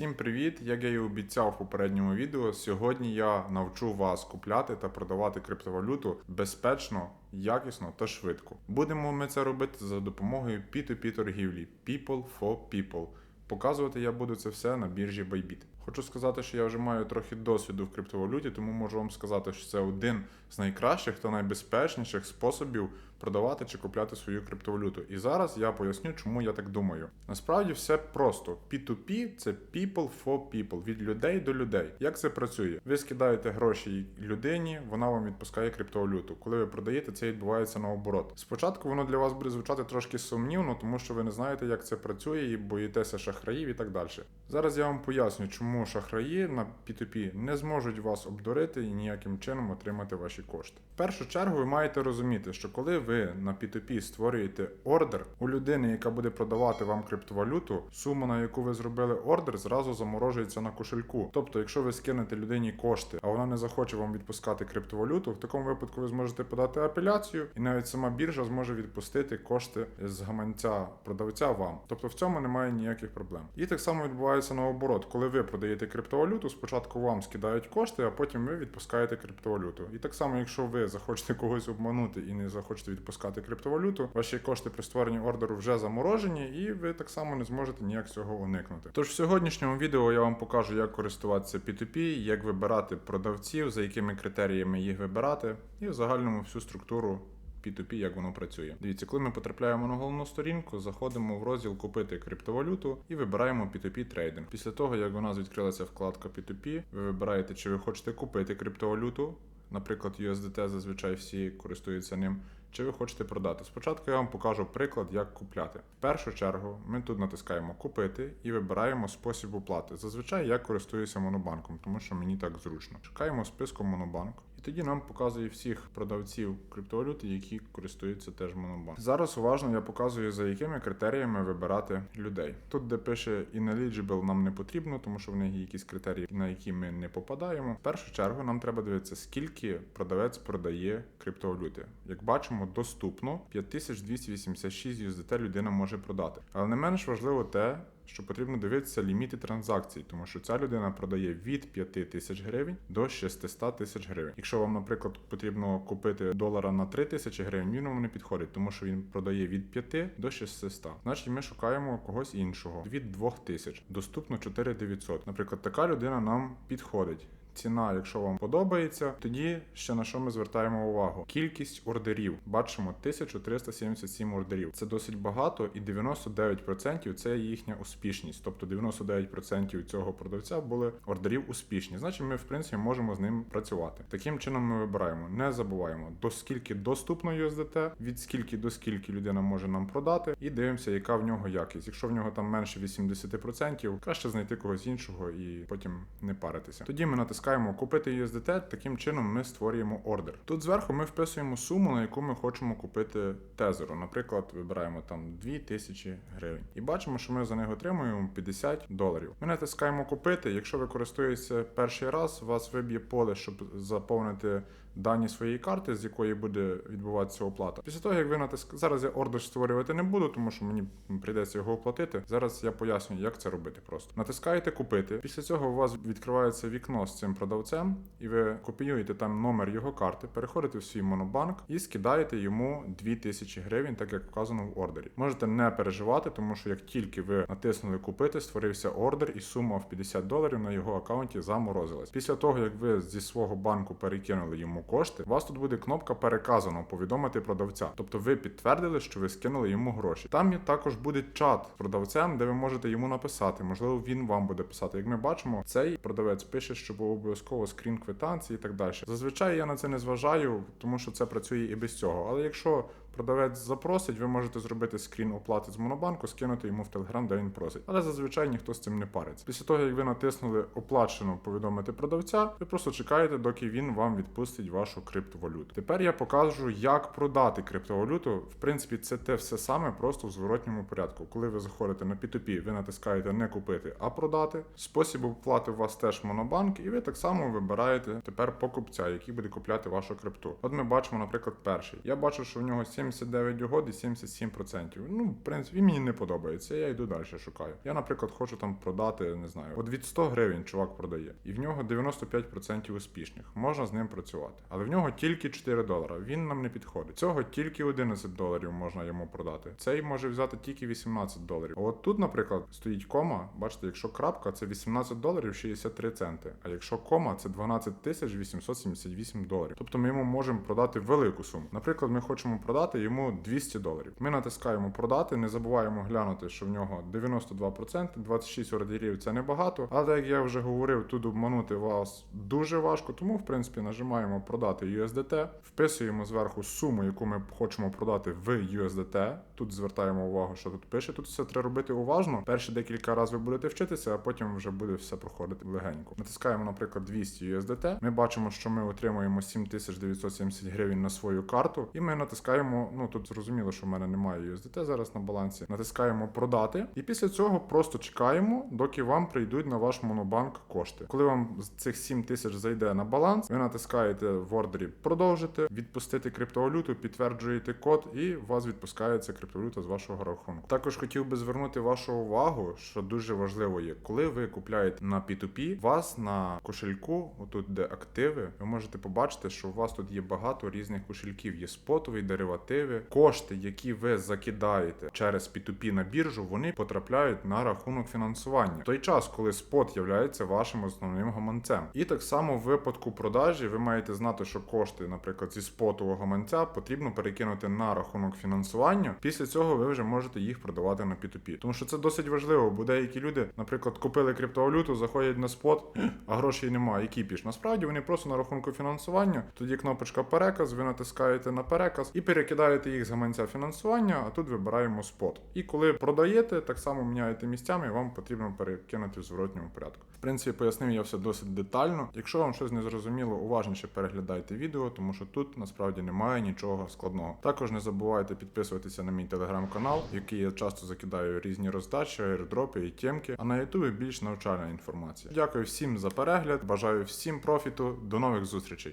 Всім привіт! Як я і обіцяв в попередньому відео, сьогодні я навчу вас купляти та продавати криптовалюту безпечно, якісно та швидко. Будемо ми це робити за допомогою P2P торгівлі People for People. Показувати я буду це все на біржі Bybit. Хочу сказати, що я вже маю трохи досвіду в криптовалюті, тому можу вам сказати, що це один з найкращих та найбезпечніших способів продавати чи купляти свою криптовалюту. І зараз я поясню, чому я так думаю. Насправді все просто. P2P – це people for people, від людей до людей. Як це працює? Ви скидаєте гроші людині, вона вам відпускає криптовалюту. Коли ви продаєте, це відбувається наоборот. Спочатку воно для вас буде звучати трошки сумнівно, тому що ви не знаєте, як це працює, і боїтеся шахраїв і так далі. Зараз я вам поясню, чому шахраї на P2P не зможуть вас обдурити і ніяким чином отримати ваші кошти. В першу чергу ви маєте розуміти, що коли ви на P2P створюєте ордер у людини, яка буде продавати вам криптовалюту, сума, на яку ви зробили ордер, зразу заморожується на кошельку. Тобто, якщо ви скинете людині кошти, а вона не захоче вам відпускати криптовалюту, в такому випадку ви зможете подати апеляцію, і навіть сама біржа зможе відпустити кошти з гаманця продавця вам. Тобто в цьому немає ніяких проблем. І так само відбувається наоборот, коли ви продаєте криптовалюту, спочатку вам скидають кошти, а потім ви відпускаєте криптовалюту. І так само, якщо ви захочете когось обманути і не захочете відпускати криптовалюту, ваші кошти при створенні ордеру вже заморожені, і ви так само не зможете ніяк цього уникнути. Тож в сьогоднішньому відео я вам покажу, як користуватися P2P, як вибирати продавців, за якими критеріями їх вибирати, і в загальному всю структуру. P2P, як воно працює. Дивіться, коли ми потрапляємо на головну сторінку, заходимо в розділ Купити криптовалюту і вибираємо P2P трейдинг. Після того, як у нас відкрилася вкладка P2P, ви вибираєте, чи ви хочете купити криптовалюту. Наприклад, USDT зазвичай всі користуються ним. Чи ви хочете продати? Спочатку я вам покажу приклад, як купляти. В першу чергу ми тут натискаємо Купити і вибираємо спосіб оплати. Зазвичай я користуюся монобанком, тому що мені так зручно. Шукаємо списком Монобанк. І тоді нам показує всіх продавців криптовалюти, які користуються теж монобанком. Зараз уважно я показую, за якими критеріями вибирати людей. Тут, де пише ineligible, нам не потрібно, тому що в них є якісь критерії, на які ми не попадаємо. В першу чергу нам треба дивитися, скільки продавець продає криптовалюти. Як бачимо, доступно 5286 USDT людина може продати. Але не менш важливо те, що потрібно дивитися ліміти транзакцій, тому що ця людина продає від 5 тисяч гривень до 600 тисяч гривень. Якщо вам, наприклад, потрібно купити долара на 3 тисячі гривень, він вам не підходить, тому що він продає від 5 до 600. Значить, ми шукаємо когось іншого від 2 тисяч. Доступно 4900. Наприклад, така людина нам підходить. Ціна, якщо вам подобається, тоді ще на що ми звертаємо увагу? Кількість ордерів. Бачимо 1377 ордерів. Це досить багато, і 99% це їхня успішність. Тобто 99% цього продавця були ордерів успішні. Значить, ми в принципі можемо з ним працювати. Таким чином ми вибираємо. Не забуваємо до скільки доступно USDT, від скільки до скільки людина може нам продати, і дивимося, яка в нього якість. Якщо в нього там менше 80%, краще знайти когось іншого і потім не паритися. Тоді ми натискаємо купити USDT, таким чином ми створюємо ордер. Тут зверху ми вписуємо суму, на яку ми хочемо купити тезеру. Наприклад, вибираємо там 2000 гривень. І бачимо, що ми за них отримуємо 50 доларів. Ми натискаємо купити. Якщо ви користуєтеся перший раз, вас виб'є поле, щоб заповнити дані своєї карти, з якої буде відбуватися оплата. Після того, як ви натиск... зараз я ордер створювати не буду, тому що мені прийдеться його оплатити. Зараз я поясню, як це робити просто. Натискаєте купити. Після цього у вас відкривається вікно з цим продавцем, і ви копіюєте там номер його карти, переходите в свій монобанк і скидаєте йому 2000 гривень, так як вказано в ордері. Можете не переживати, тому що як тільки ви натиснули купити, створився ордер, і сума в 50 доларів на його аккаунті заморозилась. Після того, як ви зі свого банку перекинули йому кошти, у вас тут буде кнопка переказано повідомити продавця. Тобто ви підтвердили, що ви скинули йому гроші. Там також буде чат з продавцем, де ви можете йому написати. Можливо, він вам буде писати. Як ми бачимо, цей продавець пише, що був обов'язково скрін квитанції і так далі. Зазвичай я на це не зважаю, тому що це працює і без цього. Але якщо продавець запросить, ви можете зробити скрін оплати з монобанку, скинути йому в телеграм, де він просить. Але зазвичай ніхто з цим не париться. Після того, як ви натиснули оплачено повідомити продавця, ви просто чекаєте, доки він вам відпустить вашу криптовалюту. Тепер я покажу, як продати криптовалюту. В принципі, це те все саме, просто в зворотньому порядку. Коли ви заходите на P2P, ви натискаєте не купити, а продати. Спосіб оплати у вас теж монобанк, і ви так само вибираєте тепер покупця, який буде купляти вашу крипту. От ми бачимо, наприклад, перший. Я бачу, що в нього 79 угод і 77%. Ну, в принципі, мені не подобається. Я йду далі шукаю. Я, наприклад, хочу там продати, не знаю, от від 100 гривень чувак продає, і в нього 95% успішних. Можна з ним працювати. Але в нього тільки 4 долара. Він нам не підходить. Цього тільки 11 доларів можна йому продати. Цей може взяти тільки 18 доларів. А от тут, наприклад, стоїть кома. Бачите, якщо крапка, це 18 доларів 63 центи. А якщо кома, це 12 тисяч 878 доларів. Тобто ми йому можемо продати велику суму. Наприклад, ми хочемо продати йому 200 доларів. Ми натискаємо продати, не забуваємо глянути, що в нього 92%, 26 ордерів це небагато. Але як я вже говорив, тут обманути вас дуже важко. Тому, в принципі, нажимаємо продати USDT, вписуємо зверху суму, яку ми хочемо продати в USDT. Тут звертаємо увагу, що тут пише. Тут все треба робити уважно. Перші декілька разів ви будете вчитися, а потім вже буде все проходити легенько. Натискаємо, наприклад, 200 USDT. Ми бачимо, що ми отримуємо 7970 гривень на свою карту, і ми натискаємо. Ну тут зрозуміло, що в мене немає USDT зараз на балансі. Натискаємо продати, і після цього просто чекаємо, доки вам прийдуть на ваш монобанк кошти. Коли вам з цих 7 тисяч зайде на баланс, ви натискаєте в ордері продовжити, відпустити криптовалюту, підтверджуєте код, і вас відпускається криптовалюта з вашого рахунку. Також хотів би звернути вашу увагу, що дуже важливо є, коли ви купляєте на P2P, вас на кошельку, отут де активи, ви можете побачити, що у вас тут є багато різних кошельків. Є спотові деривативи, кошти, які ви закидаєте через P2P на біржу, вони потрапляють на рахунок фінансування. В той час, коли спот являється вашим основним гаманцем. І так само в випадку продажі ви маєте знати, що кошти, наприклад, зі спотового гаманця потрібно перекинути на рахунок фінансування. Після цього ви вже можете їх продавати на P2P. Тому що це досить важливо, бо деякі люди, наприклад, купили криптовалюту, заходять на спот, а грошей немає. Які піш? Насправді вони просто на рахунку фінансування. Тоді кнопочка переказ, ви натискаєте на переказ і перекидаєте їх з гаманця фінансування, а тут вибираємо спот. І коли продаєте, так само міняєте місцями, вам потрібно перекинути в зворотньому порядку. В принципі, пояснив я все досить детально. Якщо вам щось не зрозуміло, уважніше переглядайте відео, тому що тут насправді немає нічого складного. Також не забувайте підписуватися на мій телеграм-канал, який я часто закидаю різні роздачі, аірдропи і тємки. А на ютубі більш навчальна інформація. Дякую всім за перегляд. Бажаю всім профіту. До нових зустрічей.